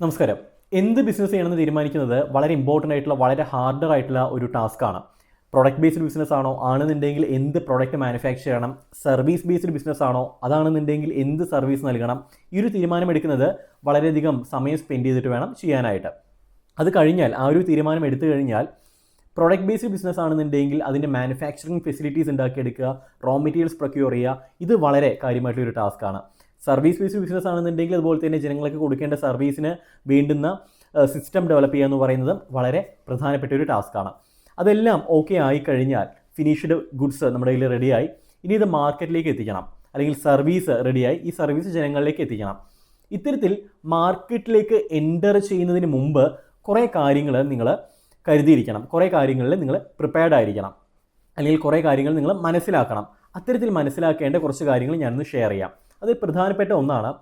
നമസ്കാരം. എന്ത് ബിസിനസ് ചെയ്യണമെന്ന് തീരുമാനിക്കുന്നത് വളരെ ഇമ്പോർട്ടന്റ് ആയിട്ടുള്ള വളരെ ഹാർഡർ ആയിട്ടുള്ള ഒരു ടാസ്ക് ആണ്. പ്രൊഡക്റ്റ് ബേസ്ഡ് ബിസിനസ് ആണോ? ആണെന്നുണ്ടെങ്കിൽ എന്ത് പ്രൊഡക്റ്റ് മാനുഫാക്ചർ ചെയ്യണം? സർവീസ് ബേസ്ഡ് ബിസിനസ് ആണോ? അതാണെന്നുണ്ടെങ്കിൽ എന്ത് സർവീസ് നൽകണം? ഈ ഒരു തീരുമാനം എടുക്കുന്നത് വളരെയധികം സമയം സ്പെൻഡ് ചെയ്തിട്ട് വേണം ചെയ്യാനായിട്ട്. അത് കഴിഞ്ഞാൽ ആ ഒരു തീരുമാനം എടുത്തു കഴിഞ്ഞാൽ പ്രൊഡക്റ്റ് ബേസ്ഡ് ബിസിനസ് ആണെന്നുണ്ടെങ്കിൽ അതിന്റെ മാനുഫാക്ചറിങ് ഫെസിലിറ്റീസ് ഉണ്ടാക്കിയെടുക്കുക റോ മെറ്റീരിയൽസ് പ്രൊക്യൂർ ചെയ്യുക ഇത് വളരെ കാര്യമായിട്ടുള്ള ഒരു ടാസ്ക്കാണ് സർവീസ് ബേസ്ഡ് ബിസിനസ് ആണെന്നുണ്ടെങ്കിൽ അതുപോലെ തന്നെ ജനങ്ങൾക്ക് കൊടുക്കേണ്ട സർവീസിന് വേണ്ടുന്ന സിസ്റ്റം ഡെവലപ്പ് ചെയ്യുക എന്ന് പറയുന്നത് വളരെ പ്രധാനപ്പെട്ട ഒരു ടാസ്ക്കാണ് അതെല്ലാം ഓക്കെ ആയി കഴിഞ്ഞാൽ ഫിനിഷ്ഡ് ഗുഡ്സ് നമ്മുടെ കയ്യിൽ റെഡിയായി ഇനി ഇത് മാർക്കറ്റിലേക്ക് എത്തിക്കണം. അല്ലെങ്കിൽ സർവീസ് റെഡിയായി ഈ സർവീസ് ജനങ്ങളിലേക്ക് എത്തിക്കണം. ഇത്തരത്തിൽ മാർക്കറ്റിലേക്ക് എന്റർ ചെയ്യുന്നതിന് മുമ്പ് കുറേ കാര്യങ്ങൾ നിങ്ങൾ കരുതിയിരിക്കണം. കുറേ കാര്യങ്ങളിൽ നിങ്ങൾ പ്രിപ്പയർഡ് ആയിരിക്കണം. അല്ലെങ്കിൽ കുറേ കാര്യങ്ങൾ നിങ്ങൾ മനസ്സിലാക്കണം. അത്തരത്തിൽ മനസ്സിലാക്കേണ്ട കുറച്ച് കാര്യങ്ങൾ ഞാനൊന്ന് ഷെയർ ചെയ്യാം. അതിൽ പ്രധാനപ്പെട്ട ഒന്നാണ്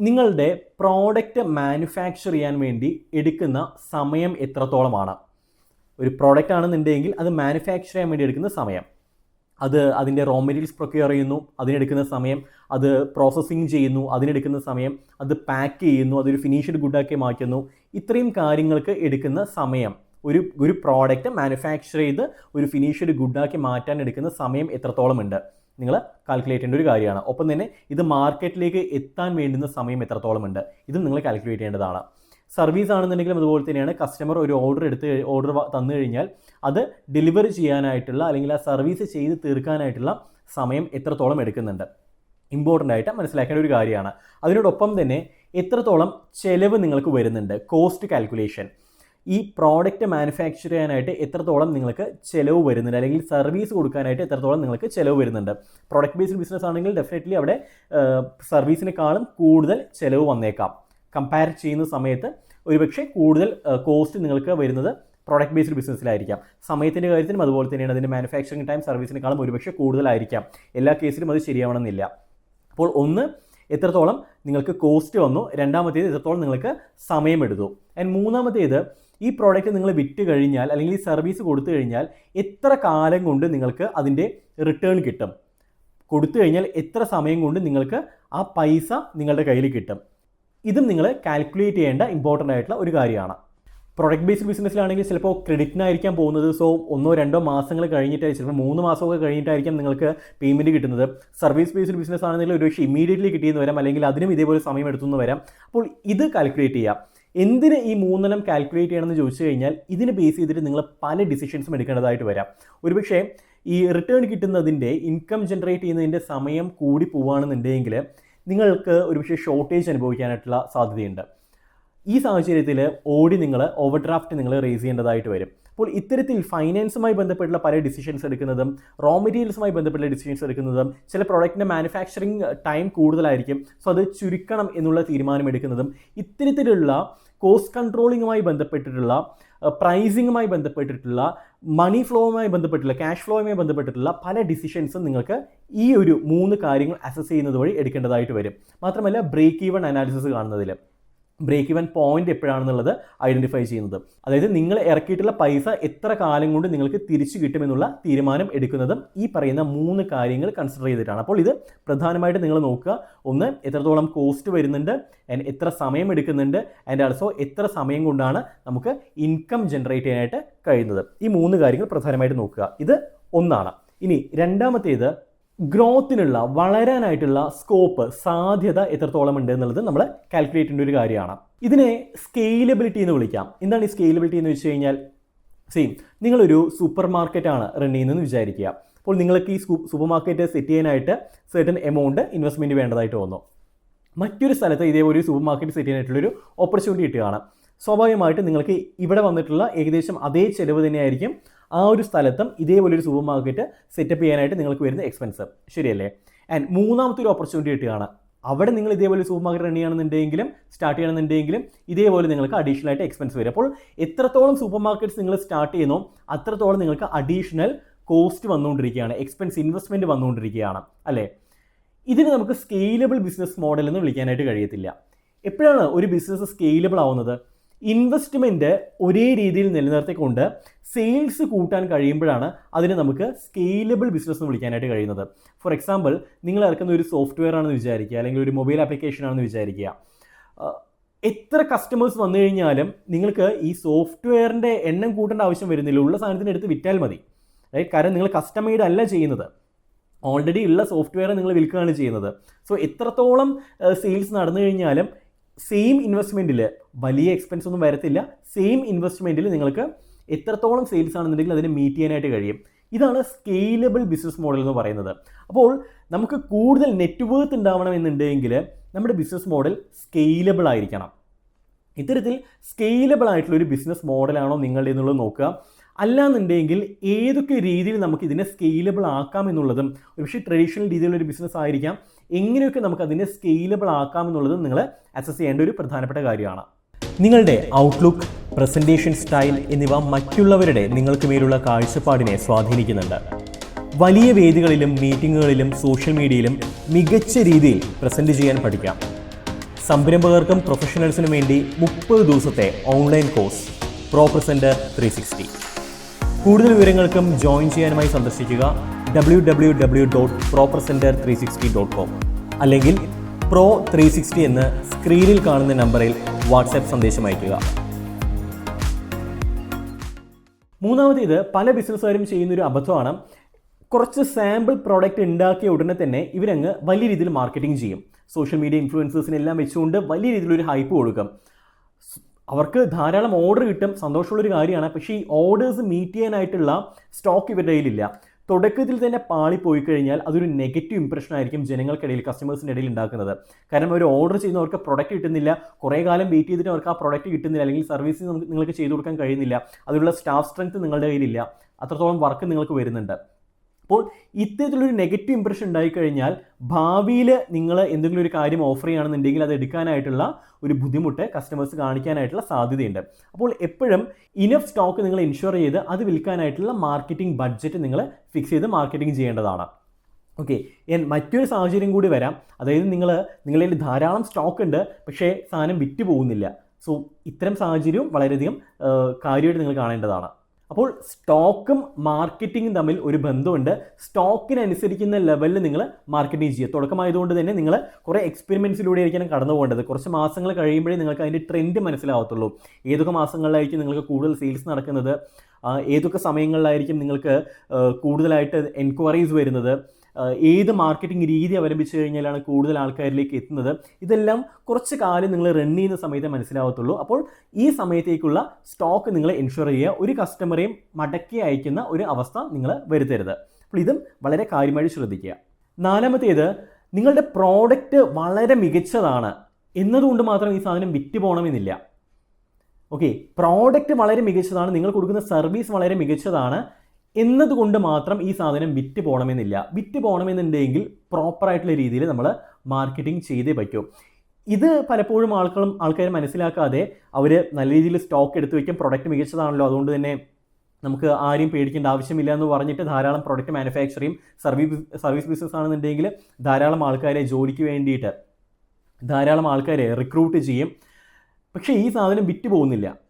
നിങ്ങളുടെ പ്രോഡക്റ്റ് മാനുഫാക്ചർ ചെയ്യാൻ വേണ്ടി എടുക്കുന്ന സമയം എത്രത്തോളമാണ്? ഒരു പ്രോഡക്റ്റ് ആണെന്നുണ്ടെങ്കിൽ അത് മാനുഫാക്ചർ ചെയ്യാൻ വേണ്ടി എടുക്കുന്ന സമയം. അത് അതിന്റെ റോ മെറ്റീരിയൽസ് പ്രൊക്യൂർ ചെയ്യുന്നു അതിനെടുക്കുന്ന സമയം. അത് പ്രോസസ്സിങ് ചെയ്യുന്നു അതിനെടുക്കുന്ന സമയം. അത് പാക്ക് ചെയ്യുന്നു അതൊരു ഫിനിഷ്ഡ് ഗുഡാക്കി മാറ്റുന്നു. ഇത്രയും കാര്യങ്ങൾക്ക് എടുക്കുന്ന സമയം. ഒരു ഒരു പ്രോഡക്റ്റ് മാനുഫാക്ചർ ചെയ്ത് ഒരു ഫിനിഷ്ഡ് ഗുഡാക്കി മാറ്റാൻ എടുക്കുന്ന സമയം എത്രത്തോളം ഉണ്ട് നിങ്ങൾ കാൽക്കുലേറ്റ് ചെയ്യേണ്ട ഒരു കാര്യമാണ്. ഒപ്പം തന്നെ ഇത് മാർക്കറ്റിലേക്ക് എത്താൻ വേണ്ടുന്ന സമയം എത്രത്തോളം ഉണ്ട് ഇതും നിങ്ങൾ കാൽക്കുലേറ്റ് ചെയ്യേണ്ടതാണ്. സർവീസ് ആണെന്നുണ്ടെങ്കിലും അതുപോലെ തന്നെയാണ് കസ്റ്റമർ ഒരു ഓർഡർ എടുത്ത് ഓർഡർ തന്നു കഴിഞ്ഞാൽ അത് ഡെലിവറി ചെയ്യാനായിട്ടുള്ള അല്ലെങ്കിൽ ആ സർവീസ് ചെയ്ത് തീർക്കാനായിട്ടുള്ള സമയം എത്രത്തോളം എടുക്കുന്നുണ്ട്? ഇമ്പോർട്ടന്റ് ആയിട്ട് മനസ്സിലാക്കേണ്ട ഒരു കാര്യമാണ്. അതിനോടൊപ്പം തന്നെ എത്രത്തോളം ചെലവ് നിങ്ങൾക്ക് വരുന്നുണ്ട്? കോസ്റ്റ് കാൽക്കുലേഷൻ ഈ പ്രോഡക്റ്റ് മാനുഫാക്ചർ ചെയ്യാനായിട്ട് എത്രത്തോളം നിങ്ങൾക്ക് ചിലവ് വരുന്നുണ്ട്? അല്ലെങ്കിൽ സർവീസ് കൊടുക്കാനായിട്ട് എത്രത്തോളം നിങ്ങൾക്ക് ചിലവ് വരുന്നുണ്ട്? പ്രോഡക്റ്റ് ബേസ്ഡ് ബിസിനസ് ആണെങ്കിൽ ഡെഫിനറ്റ്ലി അവിടെ സർവീസിനേക്കാളും കൂടുതൽ ചിലവ് വന്നേക്കാം. കമ്പയർ ചെയ്യുന്ന സമയത്ത് ഒരുപക്ഷെ കൂടുതൽ കോസ്റ്റ് നിങ്ങൾക്ക് വരുന്നത് പ്രോഡക്റ്റ് ബേസ്ഡ് ബിസിനസ്സിലായിരിക്കാം സമയത്തിന്റെ കാര്യത്തിലും അതുപോലെ തന്നെയാണ് അതിന്റെ മാനുഫാക്ചറിങ് ടൈം സർവീസിനേക്കാളും ഒരുപക്ഷെ കൂടുതലായിരിക്കാം. എല്ലാ കേസിലും അത് ശരിയാവണമെന്നില്ല. അപ്പോൾ ഒന്ന് എത്രത്തോളം നിങ്ങൾക്ക് കോസ്റ്റ് വന്നു? രണ്ടാമത്തേത് എത്രത്തോളം നിങ്ങൾക്ക് സമയമെടുത്തു? ആൻഡ് മൂന്നാമത്തേത് ഈ പ്രോഡക്റ്റ് നിങ്ങൾ വിറ്റ് കഴിഞ്ഞാൽ അല്ലെങ്കിൽ ഈ സർവീസ് കൊടുത്തു കഴിഞ്ഞാൽ എത്ര കാലം കൊണ്ട് നിങ്ങൾക്ക് അതിന്റെ റിട്ടേൺ കിട്ടും? കൊടുത്തു കഴിഞ്ഞാൽ എത്ര സമയം കൊണ്ട് നിങ്ങൾക്ക് ആ പൈസ നിങ്ങളുടെ കയ്യിൽ കിട്ടും? ഇതും നിങ്ങൾ കാൽക്കുലേറ്റ് ചെയ്യേണ്ട ഇമ്പോർട്ടന്റ് ആയിട്ടുള്ള ഒരു കാര്യമാണ്. പ്രൊഡക്റ്റ് ബേസ്ഡ് ബിസിനസ്സിലാണെങ്കിൽ ചിലപ്പോൾ ക്രെഡിറ്റിനായിരിക്കാം പോകുന്നത്. സോ ഒന്നോ രണ്ടോ മാസങ്ങൾ കഴിഞ്ഞിട്ടായിരിക്കും ചിലപ്പോൾ മൂന്ന് മാസമൊക്കെ കഴിഞ്ഞിട്ടായിരിക്കും നിങ്ങൾക്ക് പേയ്മെന്റ് കിട്ടുന്നത്. സർവീസ് ബേസ്ഡ് ബിസിനസ് ആണെങ്കിൽ ഒരു പക്ഷേ ഇമീഡിയറ്റ്ലി കിട്ടിയെന്ന് വരാം. അല്ലെങ്കിൽ അതിനും ഇതേപോലെ സമയം എടുത്തുനിന്ന് വരാം. അപ്പോൾ ഇത് കാൽക്കുലേറ്റ് ചെയ്യാം. എന്തിന് ഈ മൂന്നെണ്ണം കാൽക്കുലേറ്റ് ചെയ്യണമെന്ന് ചോദിച്ചു കഴിഞ്ഞാൽ ഇതിന് ബേസ് ചെയ്തിട്ട് നിങ്ങൾ പല ഡിസിഷൻസും എടുക്കേണ്ടതായിട്ട് വരാം. ഒരുപക്ഷേ ഈ റിട്ടേൺ കിട്ടുന്നതിന്റെ ഇൻകം ജനറേറ്റ് ചെയ്യുന്നതിന്റെ സമയം കൂടി പോവുകയാണെന്നുണ്ടെങ്കിൽ നിങ്ങൾക്ക് ഒരുപക്ഷെ ഷോർട്ടേജ് അനുഭവിക്കാനായിട്ടുള്ള സാധ്യതയുണ്ട്. ഈ സാഹചര്യത്തിൽ ഓടി നിങ്ങൾ ഓവർഡ്രാഫ്റ്റ് നിങ്ങൾ റേസ് ചെയ്യേണ്ടതായിട്ട് വരും. അപ്പോൾ ഇത്തരത്തിൽ ഫൈനാൻസുമായി ബന്ധപ്പെട്ടുള്ള പല ഡിസിഷൻസ് എടുക്കുന്നതും റോ മെറ്റീരിയൽസുമായി ബന്ധപ്പെട്ട ഡിസിഷൻസ് എടുക്കുന്നതും ചില പ്രോഡക്റ്റിന്റെ മാനുഫാക്ചറിങ് ടൈം കൂടുതലായിരിക്കും. സോ അത് ചുരുക്കണം എന്നുള്ള തീരുമാനം എടുക്കുന്നതും ഇത്തരത്തിലുള്ള കോസ്റ്റ് കൺട്രോളിങ്ങുമായി ബന്ധപ്പെട്ടിട്ടുള്ള പ്രൈസിങ്ങുമായി ബന്ധപ്പെട്ടിട്ടുള്ള മണി ഫ്ലോവുമായി ബന്ധപ്പെട്ടിട്ടുള്ള ക്യാഷ് ഫ്ലോയുമായി ബന്ധപ്പെട്ടിട്ടുള്ള പല ഡിസിഷൻസും നിങ്ങൾക്ക് ഈ ഒരു മൂന്ന് കാര്യങ്ങൾ അസസ് ചെയ്യുന്നത് വഴി എടുക്കേണ്ടതായിട്ട് വരും. മാത്രമല്ല ബ്രേക്ക് ഈവൺ അനാലിസിസ് കാണുന്നതിൽ ബ്രേക്ക് ഇവൻ പോയിന്റ് എപ്പോഴാണെന്നുള്ളത് ഐഡന്റിഫൈ ചെയ്യുന്നത്. അതായത് നിങ്ങൾ ഇറക്കിയിട്ടുള്ള പൈസ എത്ര കാലം കൊണ്ട് നിങ്ങൾക്ക് തിരിച്ചു കിട്ടുമെന്നുള്ള തീരുമാനം എടുക്കുന്നതും ഈ പറയുന്ന മൂന്ന് കാര്യങ്ങൾ കൺസിഡർ ചെയ്തിട്ടാണ്. അപ്പോൾ ഇത് പ്രധാനമായിട്ട് നിങ്ങൾ നോക്കുക. ഒന്ന് എത്രത്തോളം കോസ്റ്റ് വരുന്നുണ്ട് ആൻഡ് എത്ര സമയം എടുക്കുന്നുണ്ട് ആൻഡ് ആൾസോ എത്ര സമയം കൊണ്ടാണ് നമുക്ക് ഇൻകം ജനറേറ്റ് ചെയ്യാനായിട്ട് കഴിയുന്നത്. ഈ മൂന്ന് കാര്യങ്ങൾ പ്രധാനമായിട്ട് നോക്കുക. ഇത് ഒന്നാണ്. ഇനി രണ്ടാമത്തേത് ഗ്രോത്തിനുള്ള വളരാനായിട്ടുള്ള സ്കോപ്പ് സാധ്യത എത്രത്തോളം ഉണ്ട് എന്നുള്ളത് നമ്മൾ കാൽക്കുലേറ്റ് ചെയ്യേണ്ട ഒരു കാര്യമാണ്. ഇതിനെ സ്കെയിലബിലിറ്റി എന്ന് വിളിക്കാം. എന്താണ് ഈ സ്കെയിലബിലിറ്റി എന്ന് വെച്ച് കഴിഞ്ഞാൽ? സെയിം നിങ്ങളൊരു സൂപ്പർ മാർക്കറ്റാണ് റൺ ചെയ്യുന്നതെന്ന് വിചാരിക്കുക. അപ്പോൾ നിങ്ങൾക്ക് ഈ സൂപ്പർ മാർക്കറ്റ് സെറ്റ് ചെയ്യാനായിട്ട് സെർട്ടൻ എമൗണ്ട് ഇൻവെസ്റ്റ്മെന്റ് വേണ്ടതായിട്ട് വന്നു. മറ്റൊരു സ്ഥലത്ത് ഇതേപോലെ സൂപ്പർ മാർക്കറ്റ് സെറ്റ് ചെയ്യാനായിട്ടുള്ളൊരു ഓപ്പർച്യൂണിറ്റി കിട്ടുകയാണ്. സ്വാഭാവികമായിട്ട് നിങ്ങൾക്ക് ഇവിടെ വന്നിട്ടുള്ള ഏകദേശം അതേ ചെലവ് തന്നെയായിരിക്കും ആ ഒരു സ്ഥലത്തും ഇതേപോലെ ഒരു സൂപ്പർ മാർക്കറ്റ് സെറ്റപ്പ് ചെയ്യാനായിട്ട് നിങ്ങൾക്ക് വരുന്ന എക്സ്പെൻസ് ശരിയല്ലേ? ആൻഡ് മൂന്നാമത്തെ ഒരു ഓപ്പർച്യൂണിറ്റി കിട്ടുകയാണ്. അവിടെ നിങ്ങൾ ഇതേപോലെ സൂപ്പർ മാർക്കറ്റ് റൺ ചെയ്യണമെന്നുണ്ടെങ്കിലും സ്റ്റാർട്ട് ചെയ്യണമെന്നുണ്ടെങ്കിലും ഇതേപോലെ നിങ്ങൾക്ക് അഡീഷണൽ ആയിട്ട് എക്സ്പെൻസ് വരും. അപ്പോൾ എത്രത്തോളം സൂപ്പർ മാർക്കറ്റ്സ് നിങ്ങൾ സ്റ്റാർട്ട് ചെയ്യുന്നോ അത്രത്തോളം നിങ്ങൾക്ക് അഡീഷണൽ കോസ്റ്റ് വന്നുകൊണ്ടിരിക്കുകയാണ് എക്സ്പെൻസ് ഇൻവെസ്റ്റ്മെന്റ് വന്നുകൊണ്ടിരിക്കുകയാണ് അല്ലേ? ഇതിന് നമുക്ക് സ്കെയിലബിൾ ബിസിനസ് മോഡൽ എന്ന് വിളിക്കാനായിട്ട് കഴിയത്തില്ല. എപ്പോഴാണ് ഒരു ബിസിനസ് സ്കെയിലബിൾ ആവുന്നത്? ഇൻവെസ്റ്റ്മെന്റ് ഒരേ രീതിയിൽ നിലനിർത്തിക്കൊണ്ട് സെയിൽസ് കൂട്ടാൻ കഴിയുമ്പോഴാണ് അതിനെ നമുക്ക് സ്കെയിലബിൾ ബിസിനസ് എന്ന് വിളിക്കാനായിട്ട് കഴിയുന്നത്. ഫോർ എക്സാമ്പിൾ നിങ്ങൾ ഇറക്കുന്ന ഒരു സോഫ്റ്റ്വെയർ ആണെന്ന് വിചാരിക്കുക അല്ലെങ്കിൽ ഒരു മൊബൈൽ ആപ്ലിക്കേഷൻ ആണെന്ന് വിചാരിക്കുക. എത്ര കസ്റ്റമേഴ്സ് വന്നു കഴിഞ്ഞാലും നിങ്ങൾക്ക് ഈ സോഫ്റ്റ്വെയറിന്റെ എണ്ണം കൂട്ടേണ്ട ആവശ്യം വരുന്നില്ല. ഉള്ള സാധനത്തിന് എടുത്ത് വിറ്റാൽ മതി. റൈറ്റ് കാരണം നിങ്ങൾ കസ്റ്റമൈഡ് അല്ല ചെയ്യുന്നത്. ഓൾറെഡി ഉള്ള സോഫ്റ്റ്വെയർ നിങ്ങൾ വിൽക്കുകയാണ് ചെയ്യുന്നത്. സോ എത്രത്തോളം സെയിൽസ് നടന്നു കഴിഞ്ഞാലും സെയിം ഇൻവെസ്റ്റ്മെന്റിൽ വലിയ എക്സ്പെൻസ് ഒന്നും വരത്തില്ല. സെയിം ഇൻവെസ്റ്റ്മെന്റിൽ നിങ്ങൾക്ക് എത്രത്തോളം സെയിൽസ് ആണെന്നുണ്ടെങ്കിൽ അതിനെ മീറ്റ് ചെയ്യാനായിട്ട് കഴിയും. ഇതാണ് സ്കെയിലബിൾ ബിസിനസ് മോഡൽ എന്ന് പറയുന്നത്. അപ്പോൾ നമുക്ക് കൂടുതൽ നെറ്റ്വർത്ത് ഉണ്ടാവണമെന്നുണ്ടെങ്കിൽ നമ്മുടെ ബിസിനസ് മോഡൽ സ്കെയിലബിൾ ആയിരിക്കണം. ഇത്തരത്തിൽ സ്കെയിലബിൾ ആയിട്ടുള്ള ഒരു ബിസിനസ് മോഡലാണോ നിങ്ങളുടെ എന്നുള്ളത് നോക്കുക. അല്ലാന്നുണ്ടെങ്കിൽ ഏതൊക്കെ രീതിയിൽ നമുക്ക് ഇതിനെ സ്കെയിലബിൾ ആക്കാം എന്നുള്ളതും ഒരുപക്ഷെ ട്രഡീഷണൽ രീതിയിലുള്ള ഒരു ബിസിനസ് ആയിരിക്കാം. എങ്ങനെയൊക്കെ നമുക്ക് അതിനെ സ്കെയിലബിൾ ആക്കാം എന്നുള്ളത് നിങ്ങൾ അസസ് ചെയ്യേണ്ട ഒരു പ്രധാനപ്പെട്ട കാര്യമാണ്. നിങ്ങളുടെ ഔട്ട്ലുക്ക് പ്രസന്റേഷൻ സ്റ്റൈൽ എന്നിവ മറ്റുള്ളവരുടെ നിങ്ങൾക്ക് മേലുള്ള കാഴ്ചപ്പാടിനെ സ്വാധീനിക്കുന്നുണ്ട്. വലിയ വേദികളിലും മീറ്റിങ്ങുകളിലും സോഷ്യൽ മീഡിയയിലും മികച്ച രീതിയിൽ പ്രസന്റ് ചെയ്യാൻ പഠിക്കാം. സംരംഭകർക്കും പ്രൊഫഷണൽസിനും വേണ്ടി മുപ്പത് ദിവസത്തെ online course pro present three sixty കൂടുതൽ വിവരങ്ങൾക്കും ജോയിൻ ചെയ്യാനുമായി സന്ദർശിക്കുക. W W W dot proper centre three sixty dot com അല്ലെങ്കിൽ പ്രോ ത്രീ സിക്സ്റ്റി എന്ന് സ്ക്രീനിൽ കാണുന്ന നമ്പറിൽ വാട്സാപ്പ് സന്ദേശം അയയ്ക്കുക. മൂന്നാമത് ഇത് പല ബിസിനസ്സുകാരും ചെയ്യുന്നൊരു അബദ്ധമാണ്. കുറച്ച് സാമ്പിൾ പ്രോഡക്റ്റ് ഉണ്ടാക്കിയ ഉടനെ തന്നെ ഇവരങ്ങ് വലിയ രീതിയിൽ മാർക്കറ്റിംഗ് ചെയ്യും. സോഷ്യൽ മീഡിയ ഇൻഫ്ലുവൻസേഴ്സിനെല്ലാം വെച്ചുകൊണ്ട് വലിയ രീതിയിലൊരു ഹൈപ്പ് കൊടുക്കും. അവർക്ക് ധാരാളം ഓർഡർ കിട്ടും. സന്തോഷമുള്ളൊരു കാര്യമാണ്. പക്ഷേ ഈ ഓർഡേഴ്സ് മീറ്റ് ചെയ്യാനായിട്ടുള്ള സ്റ്റോക്ക് ഇവരുടെ കയ്യിലില്ല. തുടക്കത്തിൽ തന്നെ പാളി പോയി കഴിഞ്ഞാൽ അതൊരു നെഗറ്റീവ് ഇംപ്രഷൻ ആയിരിക്കും ജനങ്ങൾക്കിടയിൽ കസ്റ്റമേഴ്സിന്റെ ഇടയിൽ ഉണ്ടാക്കുന്നത്. കാരണം അവർ ഓർഡർ ചെയ്യുന്നവർക്ക് പ്രൊഡക്റ്റ് കിട്ടുന്നില്ല കുറേ കാലം വെയിറ്റ് ചെയ്തിട്ട് അവർക്ക് ആ പ്രൊഡക്റ്റ് കിട്ടുന്നില്ല അല്ലെങ്കിൽ സർവീസ് നിങ്ങൾക്ക് ചെയ്തു കൊടുക്കാൻ കഴിയുന്നില്ല അതിനുള്ള സ്റ്റാഫ് സ്ട്രെങ്ത് നിങ്ങളുടെ കയ്യിലില്ല അത്രത്തോളം വർക്ക് നിങ്ങൾക്ക് വരുന്നുണ്ട്. അപ്പോൾ ഇത്തരത്തിലൊരു നെഗറ്റീവ് ഇമ്പ്രഷൻ ഉണ്ടായിക്കഴിഞ്ഞാൽ ഭാവിയിൽ നിങ്ങൾ എന്തെങ്കിലും ഒരു കാര്യം ഓഫർ ചെയ്യുകയാണെന്നുണ്ടെങ്കിൽ അത് എടുക്കാനായിട്ടുള്ള ഒരു ബുദ്ധിമുട്ട് കസ്റ്റമേഴ്സ് കാണിക്കാനായിട്ടുള്ള സാധ്യതയുണ്ട്. അപ്പോൾ എപ്പോഴും ഇനഫ് സ്റ്റോക്ക് നിങ്ങൾ ഇൻഷുർ ചെയ്ത് അത് വിൽക്കാനായിട്ടുള്ള മാർക്കറ്റിംഗ് ബഡ്ജറ്റ് നിങ്ങൾ ഫിക്സ് ചെയ്ത് മാർക്കറ്റിംഗ് ചെയ്യേണ്ടതാണ്. ഓക്കെ മറ്റൊരു സാഹചര്യം കൂടി വരാം. അതായത് നിങ്ങൾ നിങ്ങളിൽ ധാരാളം സ്റ്റോക്ക് ഉണ്ട് പക്ഷേ സാധനം വിറ്റ് പോകുന്നില്ല. സോ ഇത്തരം സാഹചര്യവും വളരെയധികം കാര്യമായിട്ട് നിങ്ങൾ കാണേണ്ടതാണ്. അപ്പോൾ സ്റ്റോക്കും മാർക്കറ്റിംഗും തമ്മിൽ ഒരു ബന്ധമുണ്ട്. സ്റ്റോക്കിനനുസരിക്കുന്ന ലെവലിൽ നിങ്ങൾ മാർക്കറ്റിംഗ് ചെയ്യുക. തുടക്കമായതുകൊണ്ട് തന്നെ നിങ്ങൾ കുറേ എക്സ്പെരിമെൻസിലൂടെ ആയിരിക്കണം കടന്നു പോകേണ്ടത്. കുറച്ച് മാസങ്ങൾ കഴിയുമ്പോഴേ നിങ്ങൾക്ക് അതിന്റെ ട്രെൻഡ് മനസ്സിലാവത്തുള്ളൂ. ഏതൊക്കെ മാസങ്ങളിലായിരിക്കും നിങ്ങൾക്ക് കൂടുതൽ സെയിൽസ് നടക്കുന്നത്? ഏതൊക്കെ സമയങ്ങളിലായിരിക്കും നിങ്ങൾക്ക് കൂടുതലായിട്ട് എൻക്വയറീസ് വരുന്നത്? ഏത് മാർക്കറ്റിംഗ് രീതി അവലംബിച്ച് കഴിഞ്ഞാലാണ് കൂടുതൽ ആൾക്കാരിലേക്ക് എത്തുന്നത്? ഇതെല്ലാം കുറച്ച് കാലം നിങ്ങൾ റൺ ചെയ്യുന്ന സമയത്തെ മനസ്സിലാവത്തുള്ളൂ. അപ്പോൾ ഈ സമയത്തേക്കുള്ള സ്റ്റോക്ക് നിങ്ങൾ എൻഷുർ ചെയ്യുക. ഒരു കസ്റ്റമറെയും മടക്കി അയക്കുന്ന ഒരു അവസ്ഥ നിങ്ങൾ വരുത്തരുത്. അപ്പോൾ ഇതും വളരെ കാര്യമായി ശ്രദ്ധിക്കുക. നാലാമത്തേത് നിങ്ങളുടെ പ്രോഡക്റ്റ് വളരെ മികച്ചതാണ്. എന്നതുകൊണ്ട് മാത്രം ഈ സാധനം വിറ്റ് പോകണമെന്നില്ല ഓക്കെ പ്രോഡക്റ്റ് വളരെ മികച്ചതാണ്. നിങ്ങൾ കൊടുക്കുന്ന സർവീസ് വളരെ മികച്ചതാണ്. എന്നതുകൊണ്ട് മാത്രം ഈ സാധനം വിറ്റ് പോകണമെന്നില്ല വിറ്റ് പോകണമെന്നുണ്ടെങ്കിൽ പ്രോപ്പറായിട്ടുള്ള രീതിയിൽ നമ്മൾ മാർക്കറ്റിംഗ് ചെയ്തേ പറ്റൂ. ഇത് പലപ്പോഴും ആൾക്കാരും ആൾക്കാർ മനസ്സിലാക്കാതെ അവർ നല്ല രീതിയിൽ സ്റ്റോക്ക് എടുത്തു വയ്ക്കും പ്രൊഡക്റ്റ് മികച്ചതാണല്ലോ. അതുകൊണ്ട് തന്നെ നമുക്ക് ആരെയും പേടിക്കേണ്ട ആവശ്യമില്ല എന്ന് പറഞ്ഞിട്ട് ധാരാളം പ്രൊഡക്റ്റ് മാനുഫാക്ചർ ചെയ്യും സർവീസ് സർവീസ് ബിസിനസ് ആണെന്നുണ്ടെങ്കിൽ ധാരാളം ആൾക്കാരെ ജോലിക്ക് വേണ്ടിയിട്ട് ധാരാളം ആൾക്കാരെ റിക്രൂട്ട് ചെയ്യും. പക്ഷേ ഈ സാധനം വിറ്റ് പോകുന്നില്ല.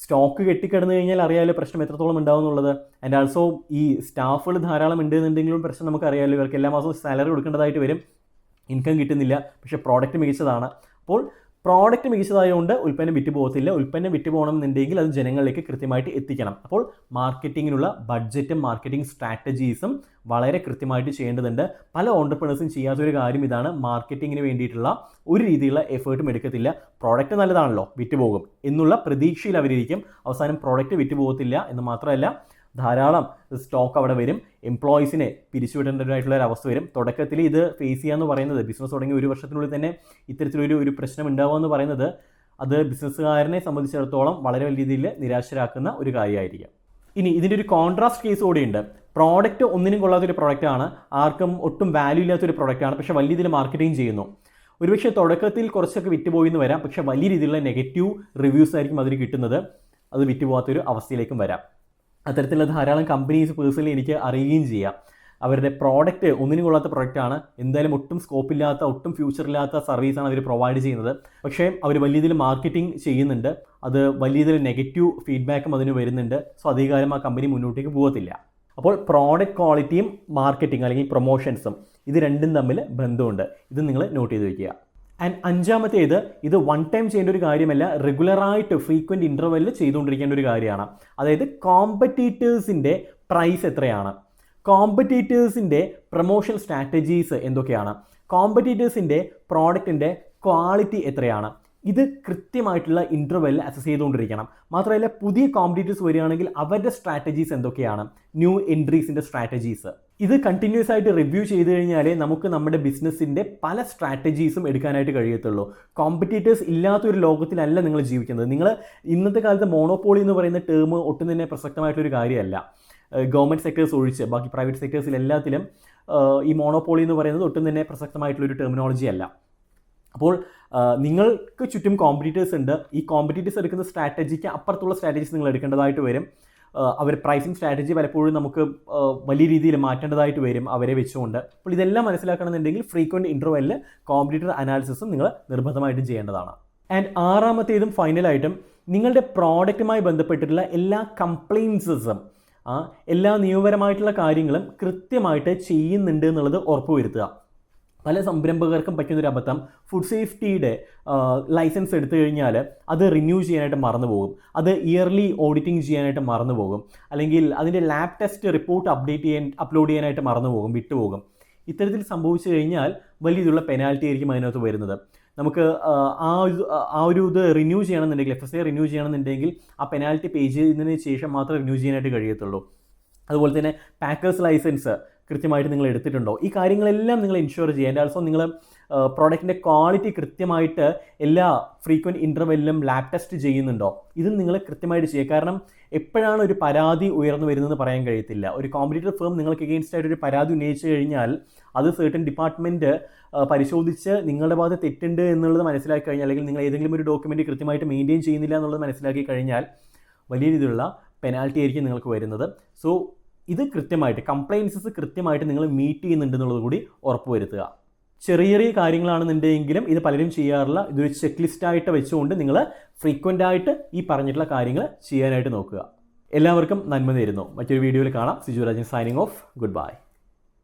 സ്റ്റോക്ക് കെട്ടിക്കിടന്നു കഴിഞ്ഞാൽ അറിയാമല്ലോ പ്രശ്നം എത്രത്തോളം ഉണ്ടാവും എന്നുള്ളത്. ആൻഡ് ആൾസോ ഈ സ്റ്റാഫുകൾ ധാരാളം ഉണ്ട് എന്നുണ്ടെങ്കിലും പ്രശ്നം നമുക്ക് അറിയാമല്ലോ ഇവർക്ക് എല്ലാ മാസവും സാലറി കൊടുക്കേണ്ടതായിട്ട് വരും. ഇൻകം കിട്ടുന്നില്ല പക്ഷേ പ്രോഡക്റ്റ് മികച്ചതാണ്. അപ്പോൾ പ്രോഡക്റ്റ് മികച്ചതായതുകൊണ്ട് ഉൽപ്പന്നം വിറ്റ് പോകത്തില്ല. ഉൽപ്പന്നം വിറ്റ് പോകണമെന്നുണ്ടെങ്കിൽ അത് ജനങ്ങളിലേക്ക് കൃത്യമായിട്ട് എത്തിക്കണം. അപ്പോൾ മാർക്കറ്റിങ്ങിനുള്ള ബഡ്ജറ്റും മാർക്കറ്റിംഗ് സ്ട്രാറ്റജീസും വളരെ കൃത്യമായിട്ട് ചെയ്യേണ്ടതുണ്ട്. പല ഓണ്ടർപ്രണേഴ്സും ചെയ്യാത്തൊരു കാര്യം ഇതാണ്. മാർക്കറ്റിങ്ങിന് വേണ്ടിയിട്ടുള്ള ഒരു രീതിയിലുള്ള എഫേർട്ടും എടുക്കത്തില്ല. പ്രോഡക്റ്റ് നല്ലതാണല്ലോ വിറ്റ് പോകും എന്നുള്ള പ്രതീക്ഷയിൽ അവരിരിക്കും. അവസാനം പ്രോഡക്റ്റ് വിറ്റ് പോകത്തില്ല എന്ന് മാത്രമല്ല ധാരാളം സ്റ്റോക്ക് അവിടെ വരും. എംപ്ലോയീസിനെ പിരിച്ചുവിടേണ്ടതായിട്ടുള്ള ഒരു അവസ്ഥ വരും. തുടക്കത്തിൽ ഇത് ഫേസ് ചെയ്യാമെന്ന് പറയുന്നത് ബിസിനസ് തുടങ്ങി ഒരു വർഷത്തിനുള്ളിൽ തന്നെ ഇത്തരത്തിലൊരു ഒരു പ്രശ്നം ഉണ്ടാവുമെന്ന് പറയുന്നത് അത് ബിസിനസ്സുകാരനെ സംബന്ധിച്ചിടത്തോളം വളരെ വലിയ രീതിയിൽ നിരാശരാക്കുന്ന ഒരു കാര്യമായിരിക്കും. ഇനി ഇതിന്റെ ഒരു കോൺട്രാസ്റ്റ് കേസ് കൂടിയുണ്ട്. പ്രോഡക്റ്റ് ഒന്നിനും കൊള്ളാത്തൊരു പ്രോഡക്റ്റാണ് ആർക്കും ഒട്ടും വാല്യൂ ഇല്ലാത്തൊരു പ്രോഡക്റ്റാണ് പക്ഷേ വലിയ രീതിയിൽ മാർക്കറ്റിംഗ് ചെയ്യുന്നു. ഒരുപക്ഷെ തുടക്കത്തിൽ കുറച്ചൊക്കെ വിറ്റുപോയി എന്ന് വരാം. പക്ഷേ വലിയ രീതിയിലുള്ള നെഗറ്റീവ് റിവ്യൂസ് ആയിരിക്കും അതിന് കിട്ടുന്നത്. അത് വിറ്റുപോകാത്തൊരു അവസ്ഥയിലേക്കും വരാം. അത്തരത്തിലുള്ള ധാരാളം കമ്പനീസ് പേഴ്സണലി എനിക്ക് അറിയുകയും ചെയ്യാം. അവരുടെ പ്രോഡക്റ്റ് ഒന്നിനും കൊള്ളാത്ത പ്രോഡക്റ്റാണ് എന്തായാലും ഒട്ടും സ്കോപ്പില്ലാത്ത ഒട്ടും ഫ്യൂച്ചർ ഇല്ലാത്ത സർവീസാണ് അവർ പ്രൊവൈഡ് ചെയ്യുന്നത്. പക്ഷേ അവർ വലിയ രീതിയിൽ മാർക്കറ്റിംഗ് ചെയ്യുന്നുണ്ട്. അത് വലിയ രീതിയിൽ നെഗറ്റീവ് ഫീഡ്ബാക്കും അതിന് വരുന്നുണ്ട്. സോ അധികാരം ആ കമ്പനി മുന്നോട്ടേക്ക് പോകത്തില്ല. അപ്പോൾ പ്രോഡക്റ്റ് ക്വാളിറ്റിയും മാർക്കറ്റിംഗ് അല്ലെങ്കിൽ പ്രൊമോഷൻസും ഇത് രണ്ടും തമ്മിൽ ബന്ധമുണ്ട്. ഇത് നിങ്ങൾ നോട്ട് ചെയ്ത് വയ്ക്കുക ആൻഡ് അഞ്ചാമത്തേത് ഇത് വൺ ടൈം ചെയ്യേണ്ട ഒരു കാര്യമല്ല റെഗുലറായിട്ട് ഫ്രീക്വന്റ് ഇന്റർവെല്ലിൽ ചെയ്തുകൊണ്ടിരിക്കേണ്ട ഒരു കാര്യമാണ്. അതായത് കോമ്പറ്റീറ്റേഴ്സിന്റെ പ്രൈസ് എത്രയാണ്? കോമ്പറ്റീറ്റേഴ്സിന്റെ പ്രൊമോഷൻ സ്ട്രാറ്റജീസ് എന്തൊക്കെയാണ്? കോമ്പറ്റീറ്റേഴ്സിന്റെ പ്രോഡക്റ്റിന്റെ ക്വാളിറ്റി എത്രയാണ്? ഇത് കൃത്യമായിട്ടുള്ള ഇന്റർവെൽ അസസ് ചെയ്തുകൊണ്ടിരിക്കണം. മാത്രമല്ല പുതിയ കോമ്പറ്റീറ്റേഴ്സ് വരികയാണെങ്കിൽ അവരുടെ സ്ട്രാറ്റജീസ് എന്തൊക്കെയാണ്? ന്യൂ എൻട്രീസിന്റെ സ്ട്രാറ്റജീസ് ഇത് കണ്ടിന്യൂസ് ആയിട്ട് റിവ്യൂ ചെയ്ത് കഴിഞ്ഞാൽ നമുക്ക് നമ്മുടെ ബിസിനസ്സിന്റെ പല സ്ട്രാറ്റജീസും എടുക്കാനായിട്ട് കഴിയത്തുള്ളൂ. കോമ്പറ്റീറ്റേഴ്സ് ഇല്ലാത്തൊരു ലോകത്തിലല്ല നിങ്ങൾ ജീവിക്കുന്നത്. നിങ്ങൾ ഇന്നത്തെ കാലത്ത് മോണോപോളി എന്ന് പറയുന്ന ടേം ഒട്ടും തന്നെ പ്രസക്തമായിട്ടൊരു കാര്യമല്ല. ഗവൺമെന്റ് സെക്ടേഴ്സ് ഒഴിച്ച് ബാക്കി പ്രൈവറ്റ് സെക്ടേഴ്സിൽ എല്ലാത്തിലും ഈ മോണോപോളി എന്ന് പറയുന്നത് ഒട്ടും തന്നെ പ്രസക്തമായിട്ടുള്ളൊരു ടെർമിനോളജി അല്ല. അപ്പോൾ നിങ്ങൾക്ക് ചുറ്റും കോമ്പറ്റീറ്റേഴ്സ് ഉണ്ട്. ഈ കോമ്പറ്റീറ്റേഴ്സ് എടുക്കുന്ന സ്ട്രാറ്റജിക്ക് അപ്പുറത്തുള്ള സ്ട്രാറ്റജീസ് നിങ്ങൾ എടുക്കേണ്ടതായിട്ട് വരും. അവർ പ്രൈസിങ് സ്ട്രാറ്റജി പലപ്പോഴും നമുക്ക് വലിയ രീതിയിൽ മാറ്റേണ്ടതായിട്ട് വരും അവരെ വെച്ചുകൊണ്ട്. അപ്പോൾ ഇതെല്ലാം മനസ്സിലാക്കണമെന്നുണ്ടെങ്കിൽ ഫ്രീക്വന്റ് ഇന്റർവെല്ലിൽ കോമ്പറ്റീറ്റർ അനാലിസിസും നിങ്ങൾ നിർബന്ധമായിട്ടും ചെയ്യേണ്ടതാണ്. ആൻഡ് ആറാമത്തേതും ഫൈനലായിട്ടും നിങ്ങളുടെ പ്രോഡക്റ്റുമായി ബന്ധപ്പെട്ടിട്ടുള്ള എല്ലാ കംപ്ലയിൻസസും എല്ലാ നിയമപരമായിട്ടുള്ള കാര്യങ്ങളും കൃത്യമായിട്ട് ചെയ്യുന്നുണ്ട് എന്നുള്ളത് ഉറപ്പുവരുത്തുക. പല സംരംഭകർക്കും പറ്റുന്നൊരു അബദ്ധം. ഫുഡ് സേഫ്റ്റിയുടെ ലൈസൻസ് എടുത്തു കഴിഞ്ഞാൽ അത് റിന്യൂ ചെയ്യാനായിട്ട് മറന്നു പോകും. അത് ഇയർലി ഓഡിറ്റിംഗ് ചെയ്യാനായിട്ട് മറന്നു പോകും. അല്ലെങ്കിൽ അതിന്റെ ലാബ് ടെസ്റ്റ് റിപ്പോർട്ട് അപ്ഡേറ്റ് ചെയ്യാൻ അപ്ലോഡ് ചെയ്യാനായിട്ട് മറന്നു പോകും വിട്ടുപോകും. ഇത്തരത്തിൽ സംഭവിച്ചു കഴിഞ്ഞാൽ വലിയ ഇതിലുള്ള പെനാൽറ്റി ആയിരിക്കും അതിനകത്ത് വരുന്നത്. നമുക്ക് ആ, ആ ഒരു ഇത് റിന്യൂ ചെയ്യണമെന്നുണ്ടെങ്കിൽ എഫ് എസ് ഐ റിന്യൂ ചെയ്യണമെന്നുണ്ടെങ്കിൽ ആ പെനാൽറ്റി പേ ചെയ്തതിന് ശേഷം മാത്രമേ റിന്യൂ ചെയ്യാനായിട്ട് കഴിയത്തുള്ളൂ. അതുപോലെ തന്നെ പാക്കേഴ്സ് ലൈസൻസ് കൃത്യമായിട്ട് നിങ്ങൾ എടുത്തിട്ടുണ്ടോ? ഈ കാര്യങ്ങളെല്ലാം നിങ്ങൾ ഇൻഷുർ ചെയ്യുക. ആൻഡ് ആൾസോ നിങ്ങൾ പ്രോഡക്റ്റിന്റെ ക്വാളിറ്റി കൃത്യമായിട്ട് എല്ലാ ഫ്രീക്വന്റ് ഇന്റർവെല്ലിലും ലാബ് ടെസ്റ്റ് ചെയ്യുന്നുണ്ടോ? ഇതും നിങ്ങൾ കൃത്യമായിട്ട് ചെയ്യുക. കാരണം എപ്പോഴാണ് ഒരു പരാതി ഉയർന്നു വരുന്നതെന്ന് പറയാൻ കഴിയത്തില്ല. ഒരു കോമ്പറ്റീറ്റർ ഫേം നിങ്ങൾക്ക് എഗെയിൻസ്റ്റ് ആയിട്ട് ഒരു പരാതി ഉന്നയിച്ചു കഴിഞ്ഞാൽ അത് സർട്ടൻ ഡിപ്പാർട്ട്മെന്റ് പരിശോധിച്ച് നിങ്ങളുടെ ഭാഗത്ത് തെറ്റുണ്ട് എന്നുള്ളത് മനസ്സിലാക്കി കഴിഞ്ഞാൽ അല്ലെങ്കിൽ നിങ്ങൾ ഏതെങ്കിലും ഒരു ഡോക്യുമെന്റ് കൃത്യമായിട്ട് മെയിന്റെയിൻ ചെയ്യുന്നില്ല എന്നുള്ളത് മനസ്സിലാക്കി കഴിഞ്ഞാൽ വലിയ രീതിയിലുള്ള പെനാൽറ്റി ആയിരിക്കും നിങ്ങൾക്ക് വരുന്നത്. സോ ഇത് കൃത്യമായിട്ട് കംപ്ലയിൻസസ് കൃത്യമായിട്ട് നിങ്ങൾ മീറ്റ് ചെയ്യുന്നുണ്ട് എന്നുള്ളത് കൂടി ഉറപ്പുവരുത്തുക ചെറിയ ചെറിയ കാര്യങ്ങളാണെന്നുണ്ടെങ്കിലും ഇത് പലരും ചെയ്യാറില്ല ഇതൊരു ചെക്ക് ലിസ്റ്റ് ആയിട്ട് വെച്ചുകൊണ്ട് നിങ്ങൾ ഫ്രീക്വന്റ് ആയിട്ട് ഈ പറഞ്ഞിട്ടുള്ള കാര്യങ്ങൾ ചെയ്യാനായിട്ട് നോക്കുക. എല്ലാവർക്കും നന്മ നേരുന്നു. മറ്റൊരു വീഡിയോയിൽ കാണാം. Siju Rajan signing off goodbye